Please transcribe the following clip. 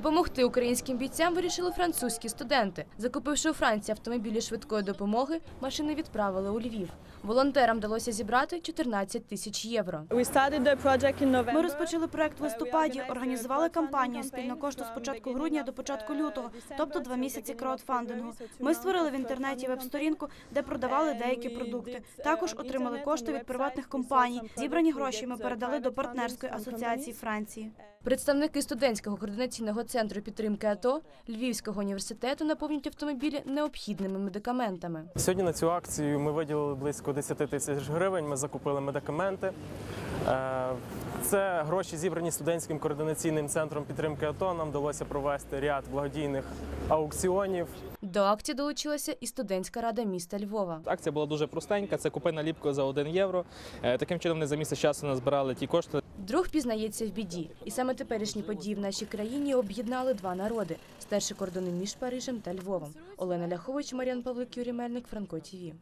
Допомогти українським бійцям вирішили французькі студенти. Закупивши у Франції автомобілі швидкої допомоги, машини відправили у Львів. Волонтерам вдалося зібрати 14 тисяч євро. Ми розпочали проект в листопаді, організували кампанію спільно кошту з початку грудня до початку лютого, тобто два місяці краудфандингу. Ми створили в інтернеті веб-сторінку, де продавали деякі продукти. Також отримали кошти від приватних компаній. Зібрані гроші ми передали до партнерської асоціації Франції. Представники студентського координаційного центру підтримки АТО Львівського університету наповнюють автомобілі необхідними медикаментами. Сьогодні на цю акцію ми виділили близько 10 тисяч гривень. Ми закупили медикаменти. Це гроші зібрані студентським координаційним центром підтримки АТО. Нам вдалося провести ряд благодійних аукціонів. До акції долучилася і студентська рада міста Львова. Акція була дуже простенька. Це купи наліпку за 1 євро. Е, Таким чином, вони за місяць часу назбирали ті кошти. Друг пізнається в біді, і саме теперішні події в нашій країні об'єднали два народи: старші кордони між Парижем та Львовом. Олена Ляхович, Мар'ян Павлик, Юрій Мельник, Франко ТІВІ.